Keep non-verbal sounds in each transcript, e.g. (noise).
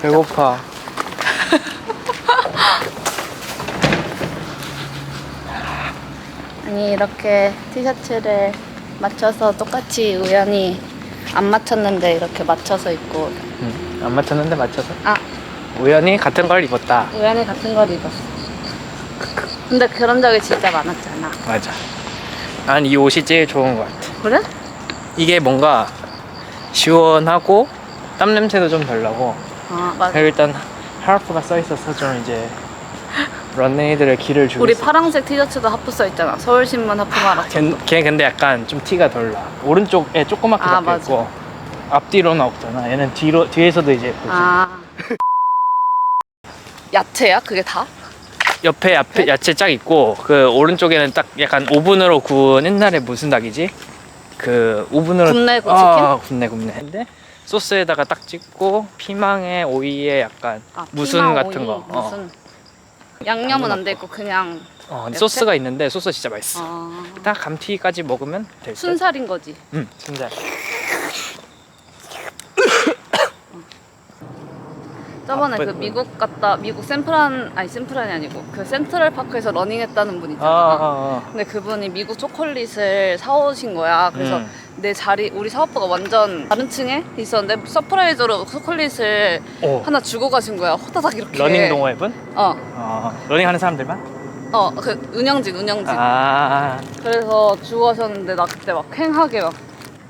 배고파. (laughs) 아니 이렇게 티셔츠를 맞춰서 똑같이 우연히 안 맞췄는데 이렇게 맞춰서 입고. 응, 안 맞췄는데 맞춰서? 아 우연히 같은 걸 입었다 우연히 같은 걸 입었어. 근데 그런 적이 진짜 많았잖아. 맞아 난 이 옷이 제일 좋은 것 같아 그래? 이게 뭔가 시원하고 땀 냄새도 좀 덜 나고 아 맞아. 그리고 일단 하르프가 써 있어서 좀 이제 런웨이들의 길을 주고 우리 있어 파란색 티셔츠도 하프 써 있잖아. 서울신문 하프 마라. 걔, 걔 근데 약간 좀 티가 덜 나. 오른쪽에 조그맣게 아, 박혀 맞아. 있고 앞뒤로는 없잖아. 얘는 뒤로 뒤에서도 이제 예쁘지. 아 야채야 그게 다? 옆에 앞에 야채 쫙 있고 그 오른쪽에는 딱 약간 오븐으로 구운 옛날에 무슨 닭이지? 그 오븐으로 굽네, 그 아, 굽네 굽네. 근데 소스에다가 딱 찍고 피망에 오이에 약간 아, 무슨 피망, 같은 오이, 거. 어. 무슨 양념은 안 돼 있고 그냥 어? 소스가 있는데 소스 진짜 맛있어. 아, 딱 감튀까지 먹으면 될 듯. 순살인 거지. 응, 순살. 저번에 아, 그 뭐- 미국 갔다 미국 샌프란 아니 샌프란이 아니고 그 센트럴 파크에서 러닝했다는 분 아, 있잖아. 아, 아. 근데 그분이 미국 초콜릿을 사오신 거야. 그래서 음. 내 자리 우리 사오빠가 완전 다른 층에 있었는데 서프라이즈로 초콜릿을 오. 하나 주고 가신 거야. 호다닥 이렇게. 러닝 동호회분? 어, 어, 러닝 하는 사람들만? 어, 그 은영진, 은영진. 아, 그래서 주고 하셨는데 나 그때 막 쾌하게 막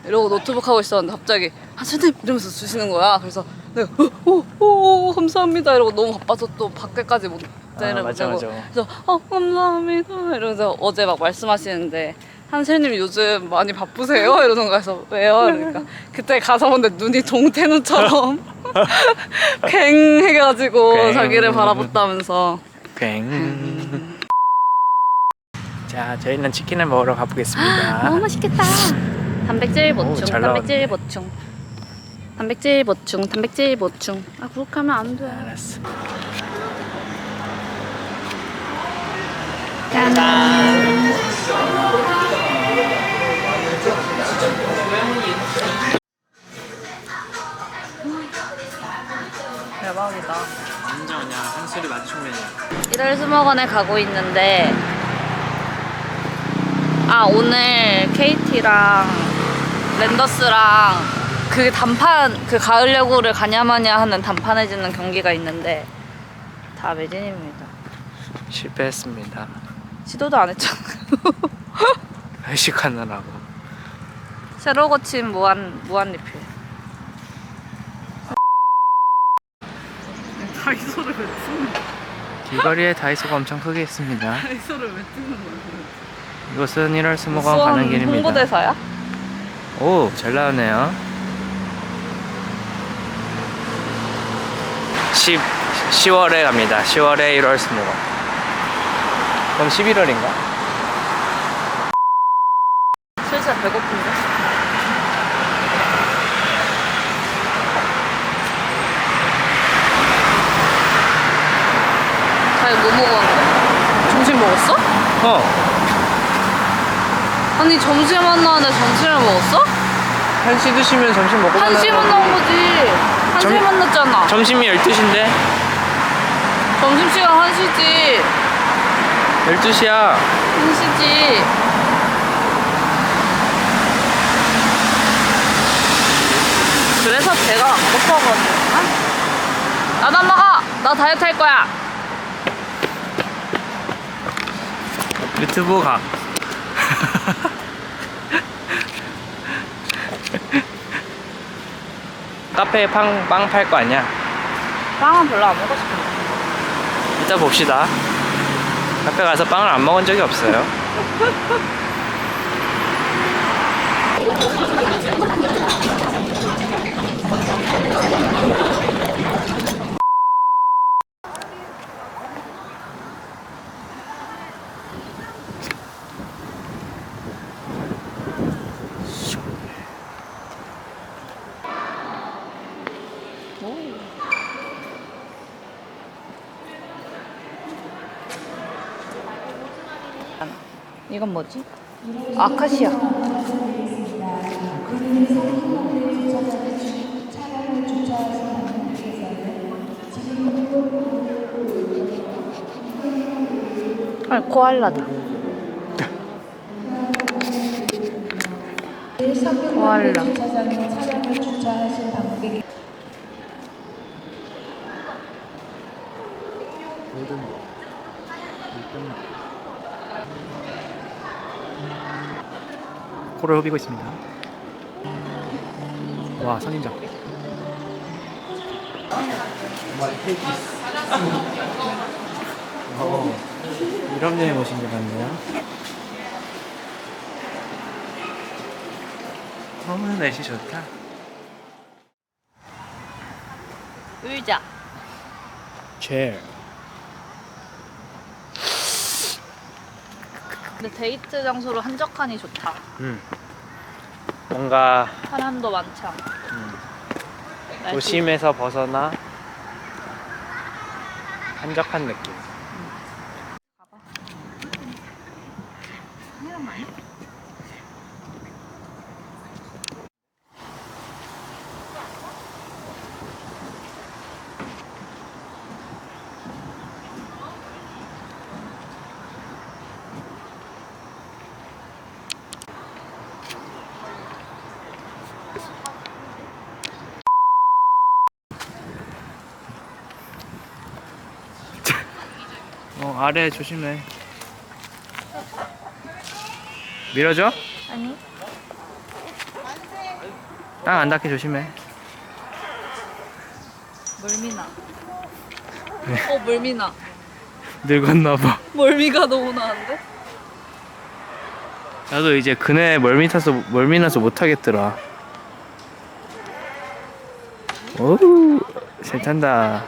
이러고 노트북 하고 있었는데 갑자기 한선님 이러면서 주시는 거야. 그래서 내가 오, 오, 오, 감사합니다 이러고 너무 바빠서 또 밖에까지 못 내려고 맞아, 맞아. 그래서 어 감사합니다 이러면서 어제 막 말씀하시는데 한슬님 요즘 많이 바쁘세요? 이러는. 그래서 왜요? 그러니까 (laughs) 그때 가서 보는데 눈이 동태눈처럼 (laughs) 괭 해가지고 괭. 자기를 바라봤다면서 괭. 자, 저희는 치킨을 먹으러 가보겠습니다. 너무 맛있겠다. 단백질 오, 보충, 잘 단백질 보충. 단백질 보충, 단백질 보충. 아 그렇게 하면 안 돼. 알았어. 짠. 대박이다. 진짜 그냥 한술이 맞춤면이야. 1월 수목원에 가고 있는데 아 오늘 KT랑 랜더스랑 그 단판 그 가을 야구를 가냐마냐 하는 단판 해주는 경기가 있는데 다 매진입니다. 실패했습니다. 시도도 안 했잖아. (laughs) 회식하느라고. 새로 고친 무한 무한 리필. (laughs) 다이소를 왜 찍는 거야? 길거리에 다이소가 엄청 크게 있습니다. (laughs) 다이소를 왜 찍는 거야? 이곳은 1월 수목원 가는 길입니다. 홍보대사야? 오, 잘 나오네요. 10, 10월에 갑니다. 10월에 1월 수목원. 그럼 11월인가? 슬슬 배고픈데? 자기 뭐 먹었는데? 점심 먹었어? 어. 아니 점심 만나는데 점심을 먹었어? 한시 드시면 점심 먹고 한시 만나는 만난 거지 한시 점- 만났잖아 점심이 12시인데? 점심시간 한시지 12시야. 한시지 그래서 배가 안 고파가지고 나도 안 먹어 나 다이어트 할 거야 유튜브 가. 카페에 빵 팔 거 아니야? 빵은 별로 안 먹고 싶은데. 이따 봅시다. 카페 가서 빵을 안 먹은 적이 없어요. (laughs) 이건 뭐지? 아카시아. 아, 코알라다. 코알라. 코를 후비고 있습니다. 와 선인장. 어, 유럽 여행 오신 것 같네요. 너무 날씨 좋다. 의자. 체. 근데 데이트 장소로 한적하니 좋다. 음. 뭔가 사람도 많지 않고. 음, 날씨- 도심에서 벗어나 한적한 느낌. 아래 조심해. 밀어줘? 아니. 땅 안 닿게 조심해. 멀미나. 어 멀미나. 늙었나 봐. 멀미가 너무 나는데? 나도 이제 그네 멀미 타서 멀미 나서 못 하겠더라. 오, 잘 탄다.